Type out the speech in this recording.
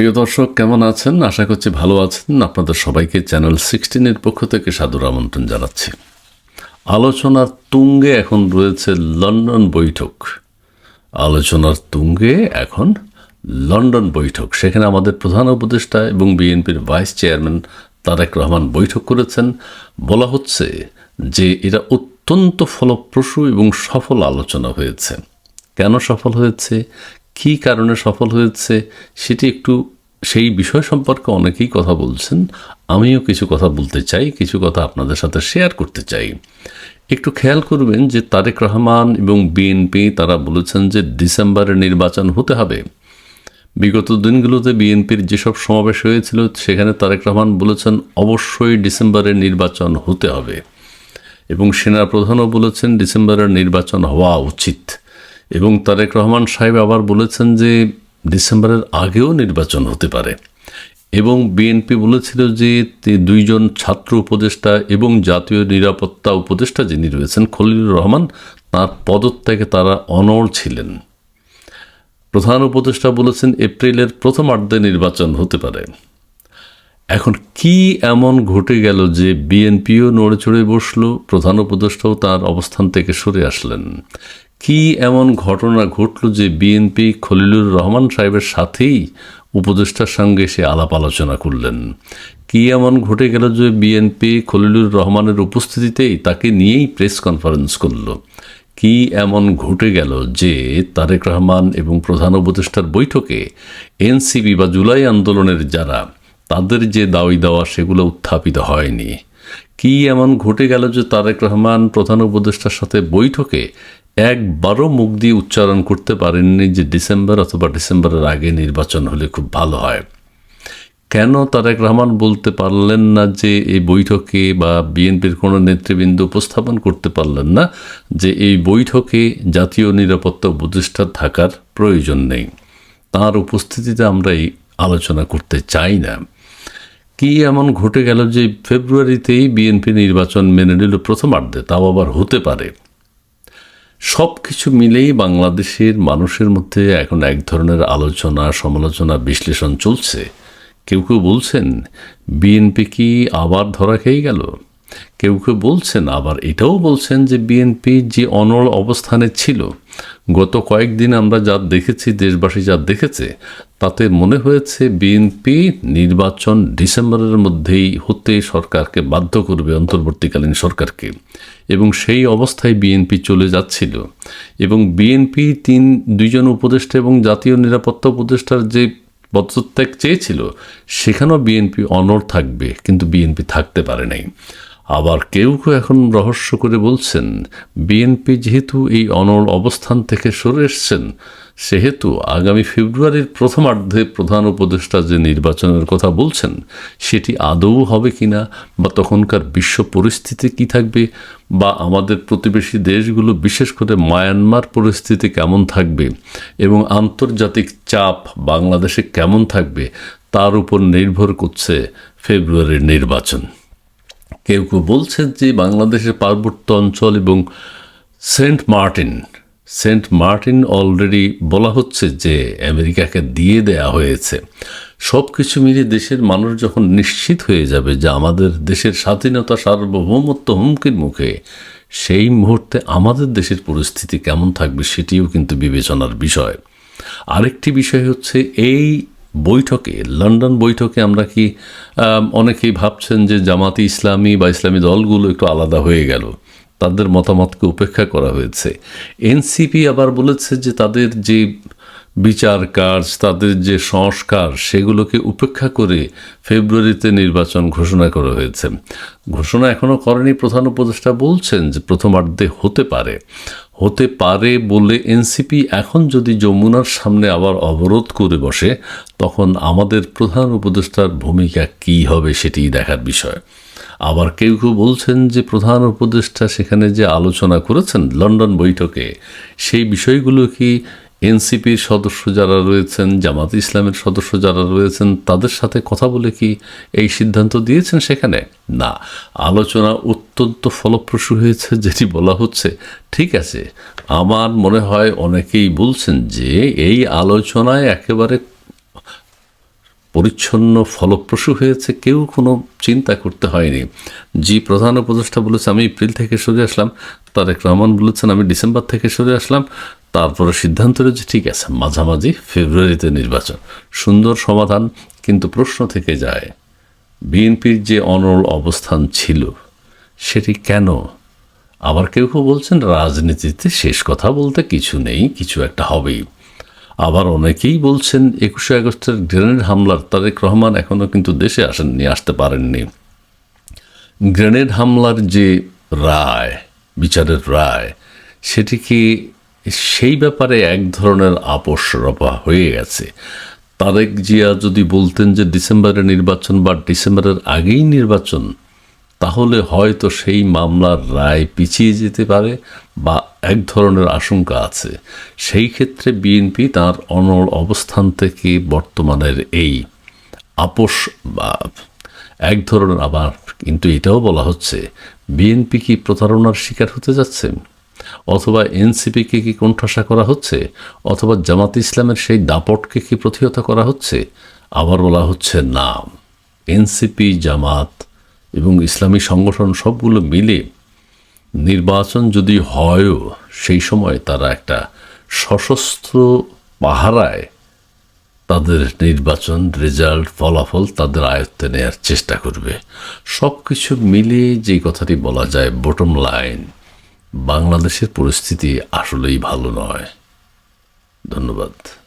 প্রিয় দর্শক, কেমন আছেন? আশা করছি ভালো আছেন। আপনাদের সবাইকে চ্যানেল সিক্সটিনের পক্ষ থেকে সাদর আমন্ত্রণ জানাচ্ছি। আলোচনার তুঙ্গে এখন রয়েছে লন্ডন বৈঠক। আলোচনার তুঙ্গে এখন লন্ডন বৈঠক। সেখানে আমাদের প্রধান উপদেষ্টা এবং বিএনপির ভাইস চেয়ারম্যান তারেক রহমান বৈঠক করেছেন। বলা হচ্ছে যে এটা অত্যন্ত ফলপ্রসূ এবং সফল আলোচনা হয়েছে। কেন সফল হয়েছে? কী কারণে সফল হয়েছে সেটি একটু সেই বিষয় সম্পর্কে অনেকেই কথা বলছেন। আমিও কিছু কথা বলতে চাই, কিছু কথা আপনাদের সাথে শেয়ার করতে চাই। একটু খেয়াল করবেন যে তারেক রহমান এবং বিএনপি তারা বলেছেন যে ডিসেম্বরে নির্বাচন হতে হবে। বিগত দিনগুলোতে বিএনপির যেসব সমাবেশ হয়েছিল, সেখানে তারেক রহমান বলেছেন অবশ্যই ডিসেম্বরে নির্বাচন হতে হবে। এবং সেনা প্রধানও বলেছেন ডিসেম্বরের নির্বাচন হওয়া উচিত। এবং তারেক রহমান সাহেব আবার বলেছেন যে ডিসেম্বরের আগেও নির্বাচন হতে পারে। এবং বিএনপি বলেছিল যে দুইজন ছাত্র উপদেষ্টা এবং জাতীয় নিরাপত্তা উপদেষ্টা যিনি রয়েছেন, খলিলুর রহমান, তার পদত্যাগে তারা অনড় ছিলেন। প্রধান উপদেষ্টা বলেছেন, এপ্রিলের প্রথমার্ধে নির্বাচন হতে পারে। এখন কি এমন ঘটে গেল যে বিএনপিও নড়ে চড়ে বসল, প্রধান উপদেষ্টাও তার অবস্থান থেকে সরে আসলেন? কি এমন ঘটনা ঘটল যে বিএনপি খলিলুর রহমান সাহেবের সাথেই উপদেষ্টার সঙ্গে সে আলাপ আলোচনা করলেন? কি এমন ঘটে গেল যে বিএনপি খলিলুর রহমানের উপস্থিতিতেই তাকে নিয়েই প্রেস কনফারেন্স করল? কি এমন ঘটে গেল যে তারেক রহমান এবং প্রধান উপদেষ্টার বৈঠকে এনসিপি বা জুলাই আন্দোলনের যারা, তাদের যে দাওয়াই দেওয়া সেগুলো উত্থাপিত হয়নি? কি এমন ঘটে গেল যে তারেক রহমান প্রধান উপদেষ্টার সাথে বৈঠকে একবারও মুখ দিয়ে উচ্চারণ করতে পারেননি যে ডিসেম্বর অথবা ডিসেম্বরের আগে নির্বাচন হলে খুব ভালো হয়। কেন তারেক রহমান বলতে পারলেন না যে এই বৈঠকে বা বিএনপির কোনো নেতৃবৃন্দ উপস্থাপন করতে পারলেন না যে এই বৈঠকে জাতীয় নিরাপত্তা উপদেষ্টা থাকার প্রয়োজন নেই? তার উপস্থিতিতে আমরা এই আলোচনা করতে চাই না। কি এমন ঘটে গেল যে ফেব্রুয়ারিতেই বিএনপি নির্বাচন মেনে নিল প্রথমার্ধে? তাও আবার হতে পারে। সব কিছু মিলেই বাংলাদেশের মানুষের মধ্যে এখন এক ধরনের আলোচনা, সমালোচনা, বিশ্লেষণ চলছে। কেউ কেউ বলছেন, বিএনপি কি আবার ধরা খেয়ে গেল? কেউ কেউ বলছেন, আবার এটাও বলছেন যে বিএনপি যে অনল অবস্থানে ছিল। গত কয়েকদিন আমরা যা দেখেছি, দেশবাসী যা দেখেছে তাতে মনে হয়েছে বিএনপি নির্বাচন ডিসেম্বরের মধ্যেই হতে সরকারকে বাধ্য করবে অন্তর্বর্তীকালীন সরকারকে। এবং সেই অবস্থায় বিএনপি চলে যাচ্ছিল। এবং বিএনপি তিন, দুইজন উপদেষ্টা এবং জাতীয় নিরাপত্তা উপদেষ্টার যে পদত্যাগ চেয়েছিল, সেখানেও বিএনপি অনড় থাকবে, কিন্তু বিএনপি থাকতে পারে নাই। আবার কেউ কেউ এখন রহস্য করে বলছেন বিএনপি যেহেতু এই অনড় অবস্থান থেকে সরে এসছেন, সেহেতু আগামী ফেব্রুয়ারির প্রথমার্ধে প্রধান উপদেষ্টা যে নির্বাচনের কথা বলছেন, সেটি আদৌ হবে কিনা বা তখনকার বিশ্ব পরিস্থিতি কি থাকবে বা আমাদের প্রতিবেশী দেশগুলো বিশেষ করে মায়ানমার পরিস্থিতি কেমন থাকবে এবং আন্তর্জাতিক চাপ বাংলাদেশে কেমন থাকবে, তার উপর নির্ভর করছে ফেব্রুয়ারির নির্বাচন। কেউ কেউ বলছেন যে বাংলাদেশের পার্বত্য অঞ্চল এবং Saint Martin Saint Martin already বলা হচ্ছে যে আমেরিকাকে দিয়ে দেয়া হয়েছে। সব কিছু মিলিয়ে দেশের মানুষ যখন নিশ্চিত হয়ে যাবে যে আমাদের দেশের স্বাধীনতা সার্বভৌমত্ব হুমকির মুখে, সেই মুহূর্তে আমাদের দেশের পরিস্থিতি কেমন থাকবে সেটিও কিন্তু বিবেচনার বিষয়। আরেকটি বিষয় হচ্ছে এই বৈঠকে, লন্ডন বৈঠকে আমরা কি অনেকেই ভাবছেন যে জামাতি ইসলামী বা ইসলামী দলগুলো একটু আলাদা হয়ে গেল। তাদের মতামতকে উপেক্ষা করা হয়েছে। এনসিপি আবার বলেছে যে তাদের যে বিচার কাজ, তাদের যে সংস্কার, সেগুলোকে উপেক্ষা করে ফেব্রুয়ারিতে নির্বাচন ঘোষণা করা হয়েছে। ঘোষণা এখনও করেনি প্রধান উপদেষ্টা, বলছেন যে প্রথমার্ধে হতে পারে। হতে পারে বলে এনসিপি এখন যদি যমুনার সামনে আবার অবরোধ করে বসে, তখন আমাদের প্রধান উপদেষ্টার ভূমিকা কি হবে সেটি দেখার বিষয়। আবার কেউ কেউ বলছেন যে প্রধান উপদেষ্টা সেখানে যে আলোচনা করেছেন লন্ডন বৈঠকে, সেই বিষয়গুলো কি এনসিপির সদস্য যারা রয়েছেন, জামাত ইসলামের সদস্য যারা রয়েছেন, তাদের সাথে কথা বলে কি এই সিদ্ধান্ত দিয়েছেন সেখানে? না। আলোচনা অত্যন্ত ফলপ্রসূ হয়েছে, যেটি বলা হচ্ছে, ঠিক আছে, আমার মনে হয় অনেকেই বলছেন যে এই আলোচনায় একেবারে পরিচ্ছন্ন, ফলপ্রসূ হয়েছে, কেউ কোনো চিন্তা করতে হয়নি। জি, প্রধান উপদেষ্টা বলেছে, আমি এপ্রিল থেকে সরে আসলাম। তারেক রহমান বলেছেন, আমি ডিসেম্বর থেকে সরে আসলাম। তারপরে সিদ্ধান্ত রয়েছে ঠিক আছে, মাঝামাঝি ফেব্রুয়ারিতে নির্বাচন। সুন্দর সমাধান, কিন্তু প্রশ্ন থেকে যায়, বিএনপির যে অনল অবস্থান ছিল, সেটি কেন? আবার কেউ কেউ বলছেন, রাজনীতিতে শেষ কথা বলতে কিছু নেই, কিছু একটা হবেই। আবার অনেকেই বলছেন, একুশে আগস্টের গ্রেনেড হামলার তারেক রহমান এখনও কিন্তু দেশে আসেননি, আসতে পারেননি। গ্রেনেড হামলার যে রায়, বিচারের রায়, সেটি কি সেই ব্যাপারে এক ধরনের আপোষ রপা হয়ে গেছে। তারেক জিয়া যদি বলতেন যে ডিসেম্বরে নির্বাচন বা ডিসেম্বরের আগেই নির্বাচন, তাহলে হয়তো সেই মামলার রায় পিছিয়ে যেতে পারে বা এক ধরনের আশঙ্কা আছে। সেই ক্ষেত্রে বিএনপি তার অনড় অবস্থান থেকে বর্তমানের এই আপোষ বা এক ধরনের আবার কিন্তু এটাও বলা হচ্ছে, বিএনপি কি প্রতারণার শিকার হতে যাচ্ছে? অথবা এনসিপিকে কি কোণঠাসা করা হচ্ছে? অথবা জামাত ইসলামের সেই দাপটকে কি প্রতিহত করা হচ্ছে? আবার বলা হচ্ছে না। এনসিপি, জামাত এবং ইসলামী সংগঠন সবগুলো মিলে নির্বাচন যদি হয়ও সেই সময় তারা একটা সশস্ত্র পাহারায় তাদের নির্বাচন রেজাল্ট, ফলাফল তাদের আয়ত্তে নেওয়ার চেষ্টা করবে। সব কিছু মিলিয়ে যে কথাটি বলা যায় বটম লাইন বাংলাদেশের পরিস্থিতি আসলেই ভালো নয়। ধন্যবাদ।